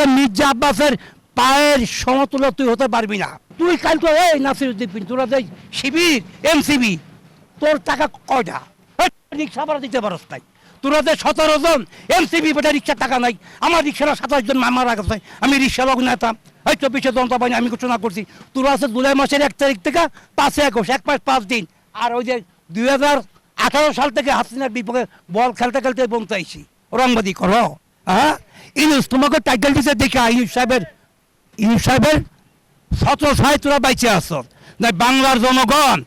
আরে মির্জা আব্বাসের পায়ের সমতুল্য তুই হতে পারবি না। তুই কালকে এই নাসিরুদ্দিন, তোরা শিবির, এমসিবি, তোর টাকা কয়টা? রিক্সা ভাড়া দিতে পারস নাই। তোরা সতেরো জন এমসিবি বেটা রিক্সার টাকা নাই। আমার রিক্সার সাতাশ জন আমি রিক্সা লোক নেতাম এই চব্বিশে আমি ঘোষণা করছি। তোরা আছে জুলাই মাসের এক তারিখ থেকে পাঁচে একুশ এক মাস পাঁচ দিন। আর ওই যে দুই হাজার আঠারো সাল থেকে হাসিনার বিপক্ষে বল খেলতে খেলতে বলতে আইছি। রংবাদী করো। হ্যাঁ? ইনুস তোমাকে টাইটেল দিতে দেখা ইনুস সাহেবের ইনুস সাহেবের শত সাহিত্যরা বাইচে আস না বাংলার জনগণ,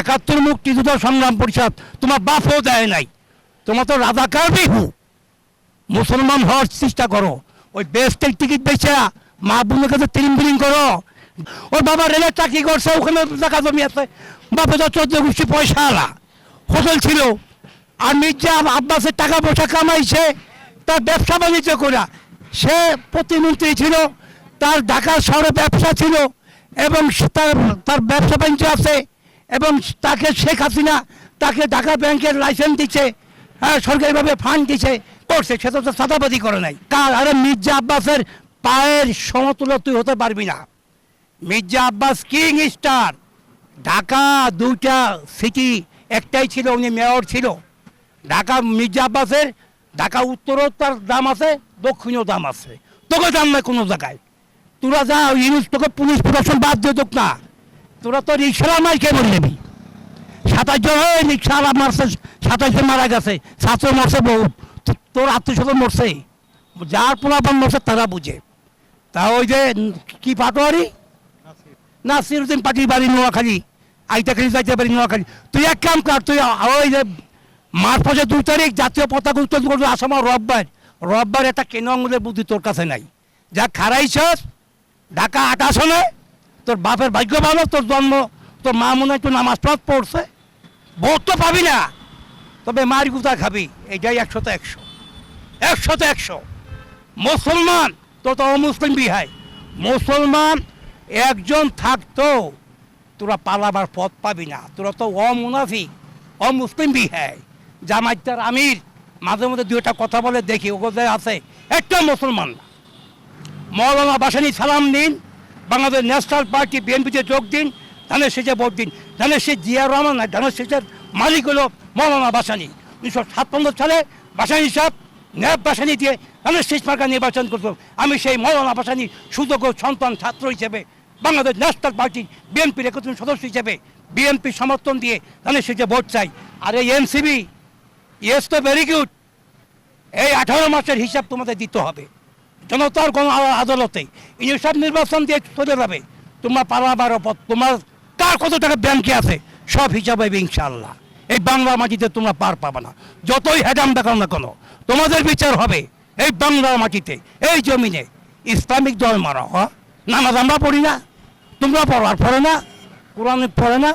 একাত্তর মুক্তিযুদ্ধ সংগ্রাম পরিষদ, তোমার বাপও দেয় নাই। তোমার তো রাজাকার বিহু। মুসলমান হওয়ার চেষ্টা করো। ওই বেস্টের টিকিট বেচা মা বোনের কাছে তিরিং বিলিং করো। ওর বাবা রেলের চাকরি করছে ওখানে টাকা জমি আছে। বাবা তো চোদ্দ গোষ্ঠী পয়সা আলা। হোটেল ছিল। আর মির্জা আব্বাসের টাকা পয়সা কামাইছে। তার ব্যবসা বাণিজ্য করা। সে প্রতিমন্ত্রী ছিল, তার ঢাকা শহরে ব্যবসা ছিল এবং তার তার ব্যবসা বাণিজ্য আছে এবং তাকে শেখ হাসিনা তাকে ঢাকা ব্যাংকের লাইসেন্স দিচ্ছে হ্যাঁ সরকারিভাবে ফান্ড দিচ্ছে, করছে। সে তো সাদাবাদি করে নাই। কার? আরে মির্জা আব্বাসের পায়ের সমতুল্য তুই হতে পারবি না। মির্জা আব্বাস কিং স্টার ঢাকা দুইটা সিটি একটাই ছিল, উনি মেয়র ছিল। ঢাকা মির্জা আব্বাসের ঢাকা উত্তরও তার দাম আছে, দক্ষিণেও দাম আছে। তোকে দাম নাই কোনো জায়গায়। তোরা যা ইউজ তোকে পুলিশ প্রশাসন বাদ দিয়ে দোক না। তোরা তো রিক্সালা মার কে বলে নেবি সাতাশ জন ওই রিক্সাওয়ালা মারছে, সাতাশ মারা গেছে ছাত্র মরছে বহু তোর আত্মীয় মরছে। যার পোলাপান মরছে তারা বুঝে। তা ওই যে কি পাটোয়ারি? নাসিরুদ্দিন পাটির বাড়ি, নোয়াখালী। আইতাখালি যাইতে পারি, নোয়াখালী। তুই এক কাম কর, তুই ওই যে মার্চ মাসের দুই তারিখ জাতীয় পতাকা উত্তোলন করবি আসাম রববার। রববার একটা কেন আঙুলের বুদ্ধি তোর কাছে নাই। যা খারাইছস, ঢাকা আট আসনে তোর বাপের ভাগ্য ভালো, তোর জন্ম, তোর মা মনে হয় একটু নামাজ টাজ পড়ছে। ভোট তো পাবি না, তবে মার গুতা খাবি, এটাই একশোতে একশো। একশোতে একশো। মুসলমান তো তো অমুসলিম বিহাই। মুসলমান একজন থাকতো, তোরা পালাবার পথ পাবি না, তোরা তো অমুনাফি অমুসলিম বিহাই। জামাইতার আমির, মাঝে মধ্যে দু একটা কথা বলে দেখি ওগুলো আছে, একটা মুসলমান মৌলানা বাসানি সালাম দিন বাংলাদেশ ন্যাশনাল পার্টি, বিএনপিতে যোগ দিন, ধানের শেষে ভোট দিন। ধানের শেষ জিয়া রহমান না ধানের শেষের মালিক হলো মৌলানা বাসানি। উনিশশো সাতান্ন সালে বাসানি সাহেব, ন্যাব বাসানি দিয়ে ধানের শেষ মার্কা নির্বাচন করত আমি সেই মৌলানা বাসানি সুযোগ্য সন্তান, ছাত্র হিসেবে বাংলাদেশ ন্যাশনাল পার্টি, বিএনপির একত্রিশ সদস্য হিসেবে বিএনপি সমর্থন দিয়ে ধানের শেষে ভোট চাই। আর এই এনসিবি ইয়েস তো ভেরি গুড এই আঠারো মাসের হিসাব তোমাদের দিতে হবে। জনতার কোন আদালতে ইনসাফ নির্বাচন দিয়ে চলে যাবে। তোমার পালাবার পথ তোমার কার কত টাকা ব্যাংকে আছে, সব হিসাব হবে ইনশাল্লাহ এই বাংলা মাটিতে তোমরা পার পাবে না। যতই হেডাম দেখাও না কেন, তোমাদের বিচার হবে এই বাংলার মাটিতে, এই জমিনে। ইসলামিক দল মারা হ নামাজ আমরা পড়ি না, তোমরা পড়ো আর পড়ে না, কোরআন পড়ে না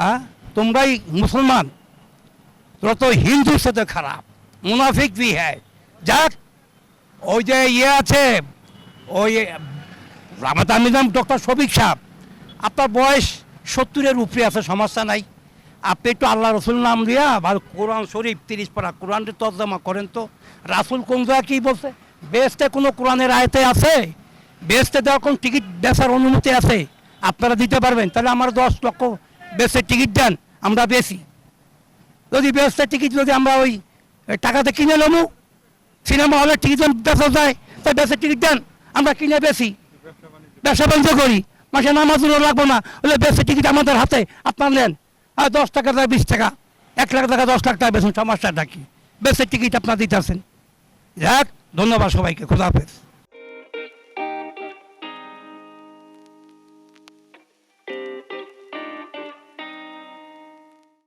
হ্যাঁ? তোমরাই মুসলমান। তোরা তো হিন্দুর সাথে খারাপ, মুনাফিক বি হ্যায়। যাক, ওই যে ইয়ে আছে, ওই রামাত আমিদাম ডক্টর শফিক সাহেব, আপনার বয়স সত্তরের উপরে আছে, সমস্যা নাই। আপনি একটু আল্লাহ রসুল নাম দিয়া বা কোরআন শরীফ, তিরিশ পারা কোরআনটি তর্জমা করেন তো। রাসুল জায়গায় কী বলছে? বেস্টে কোনো কোরআনের আয়তে আছে? বেসতে দেওয়ার কোন টিকিট বেচার অনুমতি আছে? আপনারা দিতে পারবেন, তাহলে আমার দশ লক্ষ বেসের টিকিট দেন, আমরা বেশি যদি বেসতে টিকিট যদি আমরা ওই টাকাতে কিনে নেব, সিনেমা হলের টিকিট যখন বেচা যায় তাই বেচে টিকিট দেন, আমরা কিনে বেশি। ব্যবসা বাণিজ্য করি, মাসে নামাজুরও লাগবো না ওই বেচে টিকিট আমাদের হাতে, আপনার নেন। আর দশ টাকা যায় বিশ টাকা, এক লাখ টাকা, দশ লাখ টাকা বেচুন সমস্যাটা কি? বেচে টিকিট আপনার দিতে আসেন। যাক, ধন্যবাদ সবাইকে, খোদা হাফেজ।